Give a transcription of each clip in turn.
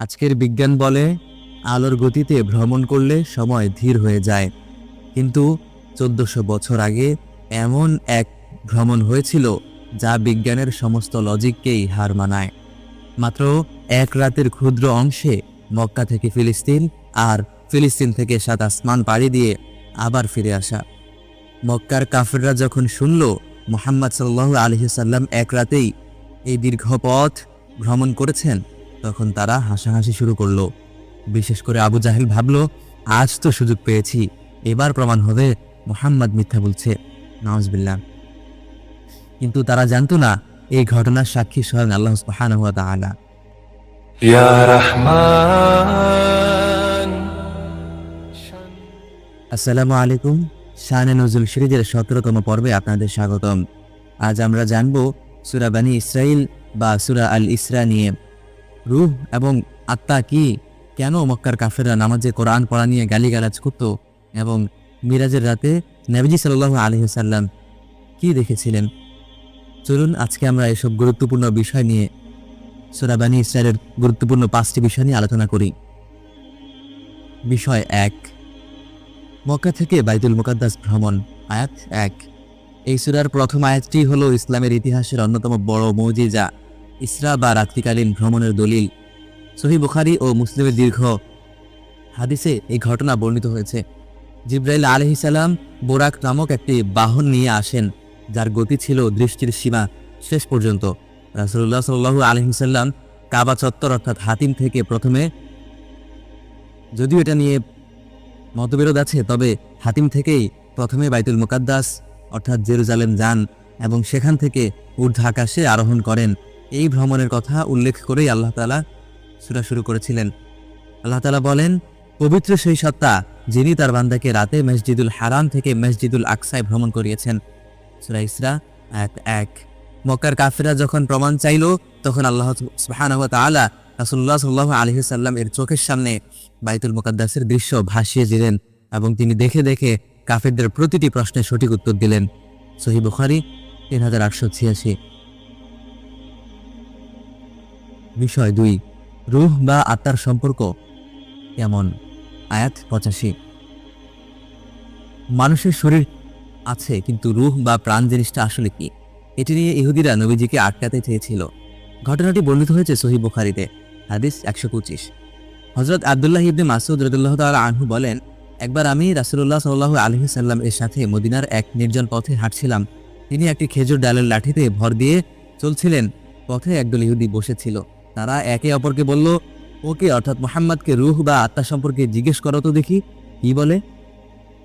আজকের বিজ্ঞান বলে, আলোর গতিতে ভ্রমণ করলে সময় ধীর হয়ে যায়। কিন্তু চোদ্দশো বছর আগে এমন এক ভ্রমণ হয়েছিল যা বিজ্ঞানের সমস্ত লজিককেই হার মানায়। মাত্র এক রাতের ক্ষুদ্র অংশে মক্কা থেকে ফিলিস্তিন আর ফিলিস্তিন থেকে সাত আসমান পাড়ি দিয়ে আবার ফিরে আসা। মক্কার কাফেররা যখন শুনল, মোহাম্মদ সাল্লাহ আলহিসাল্লাম এক রাতেই এই দীর্ঘ পথ ভ্রমণ করেছেন তখন তারা হাসাহাসি শুরু করল। বিশেষ করে আবু জাহেল ভাবল আজ তো সুযোগ পেয়েছি। এবার প্রমাণ হবে মোহাম্মদ মিথ্যা বলছে। নওয়াজবিল্লা কিন্তু তারা জানতো না এই ঘটনার সাক্ষী স্বয়ং আল্লাহ সুবহান হুয়া তাআলা। আসসালামু আলাইকুম। শানে নজরুল সিরিজের সতেরোতম পর্বে আপনাদের স্বাগতম। আজ আমরা জানব সুরাবানী ইসরাইল বা সুরা আল ইসরা নিয়ে। রুহ এবং আত্মা কি? কেন মক্কার কাফেররা নামাজে কোরআন পড়া নিয়ে গালিগালাজ করত এবং মিরাজের রাতে নবীজি সাল্লাহ আলহিসাল্লাম কি দেখেছিলেন? চলুন আজকে আমরা এসব গুরুত্বপূর্ণ বিষয় নিয়ে সুরা বানী ইসরায়েলের গুরুত্বপূর্ণ পাঁচটি বিষয় নিয়ে আলোচনা করি। বিষয় এক, মক্কা থেকে বাইতুল মুকাদ্দাস ভ্রমণ। আয়াত এক, এই সুরার প্রথম আয়াতটি হলো ইসলামের ইতিহাসের অন্যতম বড় মৌজিজা। ইসরা বা রাত্রিকালীন ভ্রমণের দলিল, সহি বুখারি ও মুসলিমের দীর্ঘ হাদিসে এই ঘটনা বর্ণিত হয়েছে। জিব্রাইল আলহিসাল্লাম বোরাক নামক একটি বাহন নিয়ে আসেন, যার গতি ছিল দৃষ্টির সীমা শেষ পর্যন্ত। রাসুল্লাহ সাল্লাহু আলহিসাল্লাম কাবা চত্বর অর্থাৎ হাতিম থেকে প্রথমে, যদিও এটা নিয়ে মতবিরোধ আছে, তবে হাতিম থেকেই প্রথমে বাইতুল মুকাদ্দাস অর্থাৎ জেরুজালেম যান এবং সেখান থেকে ঊর্ধ্ব আকাশে আরোহণ করেন। এই ভ্রমণের কথা উল্লেখ করেই আল্লাহ তালা সুরা শুরু করেছিলেন। আল্লাহ তালা বলেন, পবিত্র সেই সত্তা যিনি তার বান্দাকে রাতে মসজিদুল হারাম থেকে মসজিদুল আকসায় ভ্রমণ করিয়েছেন। সুরা ইসরা এক এক। মক্কার কাফেরা যখন প্রমাণ চাইল, তখন আল্লাহ সুবহানাহু ওয়া তাআলা রাসূলুল্লাহ সাল্লাল্লাহু সাল্লাম এর চোখের সামনে বাইতুল মুকাদ্দাসের দৃশ্য ভাসিয়ে দিলেন এবং তিনি দেখে দেখে কাফেরদের প্রতিটি প্রশ্নের সঠিক উত্তর দিলেন। সহি বুখারি তিন হাজার আটশো ছিয়াশি। বিষয় দুই, রুহ বা আত্মার সম্পর্ক কেমন? আয়াত পঁচাশি। মানুষের শরীর আছে, কিন্তু রুহ বা প্রাণ জিনিসটা আসলে কি? এটি নিয়ে ইহুদিরা নবীজিকে আটকাতে চেয়েছিল। ঘটনাটি বর্ণিত হয়েছে সহি বুখারিতে, হাদিস একশো পঁচিশ। হজরত আবদুল্লাহ ইবনে মাসুদ রদুল্লাহ তালা আনহু বলেন, একবার আমি রাসুল্লাহ সাল্লাহ আলহি সাল্লাম এর সাথে মদিনার এক নির্জন পথে হাঁটছিলাম। তিনি একটি খেজুর ডালের লাঠিতে ভর দিয়ে চলছিলেন, পথে একদল ইহুদি বসেছিল। তারা একে অপরকে বলল, ওকে, অর্থাৎ মোহাম্মদকে রুহ বা আত্মা সম্পর্কে জিজ্ঞেস করো তো দেখি। কি বলে?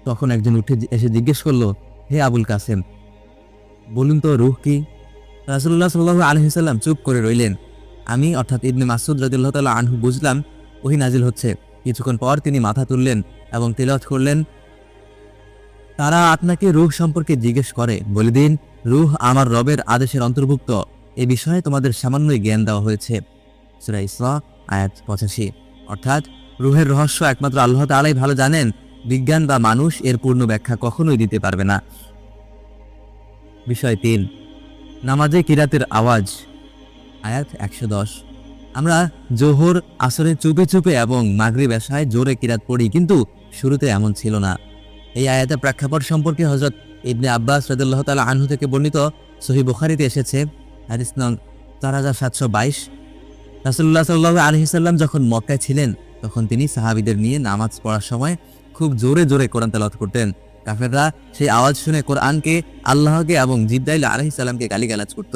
তখন একজন উঠে এসে জিজ্ঞেস করল, হে আবুল কাসেম, বলুন তো রুহ কি? রাসুল্লাহ সাল্লাহ আলহিসাল্লাম চুপ করে রইলেন। আমি, অর্থাৎ ইবনে মাসুদ রাজিল্লাহ তাল্লাহ আনহু, বুঝলাম ওহি নাজিল হচ্ছে। কিছুক্ষণ পর তিনি মাথা তুললেন এবং তেলত করলেন, তারা আপনাকে রুহ সম্পর্কে জিজ্ঞেস করে। বলে দিন, রুহ আমার রবের আদেশের অন্তর্ভুক্ত। এ বিষয়ে তোমাদের সামান্যই জ্ঞান দেওয়া হয়েছে। সুরা ইসরা আয়াত পঁচাশি। অর্থাৎ, রুহের রহস্য একমাত্র আল্লাহ তালাই ভালো জানেন, বিজ্ঞান বা মানুষ এর পূর্ণ ব্যাখ্যা কখনোই দিতে পারবে না। বিষয় তিন, নামাজে কিরাতের আওয়াজ, আয়াত একশো দশ। আমরা জোহর আসরে চুপে চুপে এবং মাগরিব এশায় জোরে কিরাত পড়ি, কিন্তু শুরুতে এমন ছিল না। এই আয়াতের প্রেক্ষাপট সম্পর্কে হজরত ইবনে আব্বাস রাদিল্লাহ তালা আনহু থেকে বর্ণিত সহি বুখারিতে এসেছে। হাদিস নং চার হাজার সাতশো বাইশ। রাসুল্লাহ সাল্লাহ আলহিসাল্লাম যখন মক্কায় ছিলেন, তখন তিনি সাহাবিদের নিয়ে নামাজ পড়ার সময় খুব জোরে জোরে কোরআন তেলাওয়াত করতেন। কাফেররা সেই আওয়াজ শুনে কোরআনকে, আল্লাহকে এবং জিব্রাইল আলহিসাল্লামকে গালিগালাজ করত।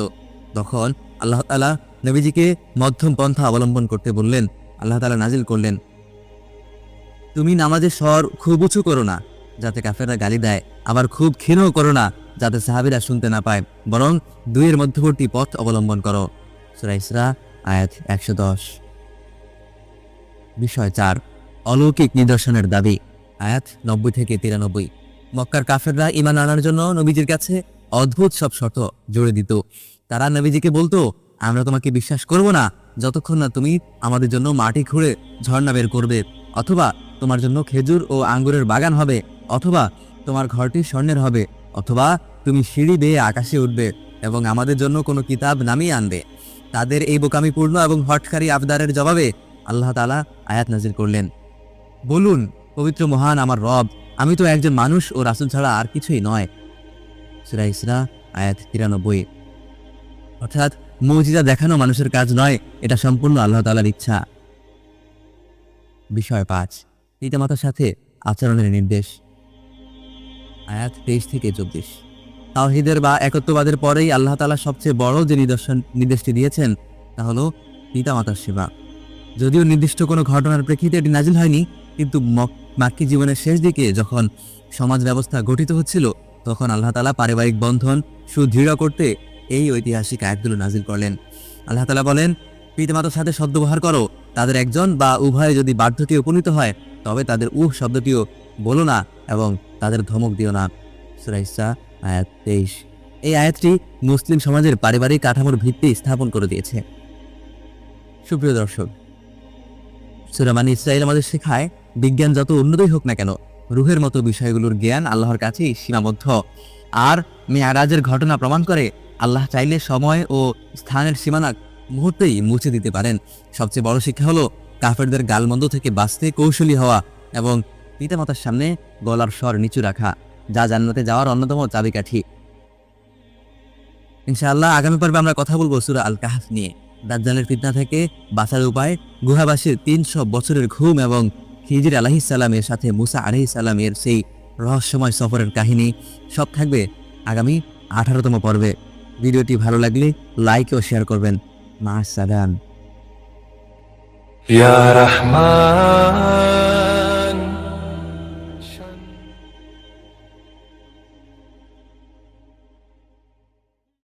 তখন আল্লাহ তালা নবীজিকে মধ্যম পন্থা অবলম্বন করতে বললেন, আল্লাহ তালা নাজিল করলেন, তুমি নামাজের স্বর খুব উঁচু করো না, যাতে কাফেররা গালি দেয়, আবার খুব ক্ষীণও করো না, যাতে সাহাবিরা শুনতে না পায়, বরং দুইয়ের মধ্যবর্তী পথ অবলম্বন করো। সুরা ইসরা আয়াত একশো দশ। বিষয় চার, অলৌকিক নিদর্শনের দাবি, আয়াত নব্বই থেকে তিরানব্বই। মক্কার কাফেররা ইমান আনার জন্য নবীজির কাছে অদ্ভুত সব শর্ত জুড়ে দিত। তারা নবীজিকে বলতো, আমরা তোমাকে বিশ্বাস করব না, যতক্ষণ না তুমি আমাদের জন্য মাটি খুঁড়ে ঝর্ণা বের করবে, অথবা তোমার জন্য খেজুর ও আঙ্গুরের বাগান হবে, অথবা তোমার ঘরটি স্বর্ণের হবে, অথবা তুমি সিঁড়ি বেয়ে আকাশে উঠবে এবং আমাদের জন্য কোনো কিতাব নামিয়ে আনবে। তাদের এই বোকামিপূর্ণ এবং হটকারী আবদারের জবাবে আল্লাহ তালা আয়াত নাজির করলেন। বলুন, পবিত্র মহান আমার রব, আমি তো একজন মানুষ ও রাসূল ছাড়া আর কিছুই নয়। সুরা ইসরা, আয়াত তিরানব্বই। অর্থাৎ মৌজিদা দেখানো মানুষের কাজ নয়, এটা সম্পূর্ণ আল্লাহ তাআলার ইচ্ছা। বিষয় পাঁচ, পিতামাতার সাথে আচরণের নির্দেশ। আয়াত তেইশ থেকে চব্বিশ। তাওহিদের বা একত্ববাদের পরেই আল্লাহ তালা সবচেয়ে বড় যে নিদর্শন, নির্দেশটি দিয়েছেন, তা হলো পিতামাতার সেবা। যদিও নির্দিষ্ট কোনো ঘটনার প্রেক্ষিতে এটি নাজিল হয়নি, কিন্তু মাক্কি জীবনের শেষ দিকে যখন সমাজ ব্যবস্থা গঠিত হচ্ছিল, তখন আল্লাহ তালা পারিবারিক বন্ধন সুদৃঢ় করতে এই ঐতিহাসিক আয়াতগুলো নাজিল করলেন। আল্লাহ তাআলা বলেন, পিতামাতার সাথে সদ্ব্যবহার করো, তাদের একজন বা উভয়ে যদি বার্ধক্যে উপনীত হয়, তবে তাদের উহ শব্দটিও বলো না এবং তাদের ধমক দিও না। সূরা ইসরা আয়াত তেইশ। এই আয়াতটি মুসলিম সমাজের পারিবারিক কাঠামোর ভিত্তি স্থাপন করে দিয়েছে। সুপ্রিয় দর্শক সুরামানি ইসরায়েল আমাদের শেখায়, বিজ্ঞান যত উন্নতই হোক না কেন, রুহের মতো বিষয়গুলোর জ্ঞান আল্লাহর কাছেই সীমাবদ্ধ। আর মেয়ারাজের ঘটনা প্রমাণ করে আল্লাহ চাইলে সময় ও স্থানের সীমানা মুহূর্তেই মুছে দিতে পারেন। সবচেয়ে বড় শিক্ষা হলো কাফেরদের গালমন্দ থেকে বাঁচতে কৌশলী হওয়া এবং পিতামাতার সামনে গলার স্বর নিচু রাখা। যা জান্নাতে যাওয়ার অন্যতম চাবিকাঠি। ইনশাআল্লাহ আগামী পর্বে আমরা কথা বলব সুরা আল কাহাফ নিয়ে। দাজ্জালের ফিতনা থেকে বাঁচার উপায়, গুহাবাসীর তিনশো বছরের ঘুম এবং হিজির সালামের সাথে মুসা আলহি সালামের সেই রহস্যময় সফরের কাহিনী, সব থাকবে আগামী আঠারোতম পর্বে। ভিডিওটি ভালো লাগলে লাইক ও শেয়ার করবেন। মা সাদান ইয়া রহমান।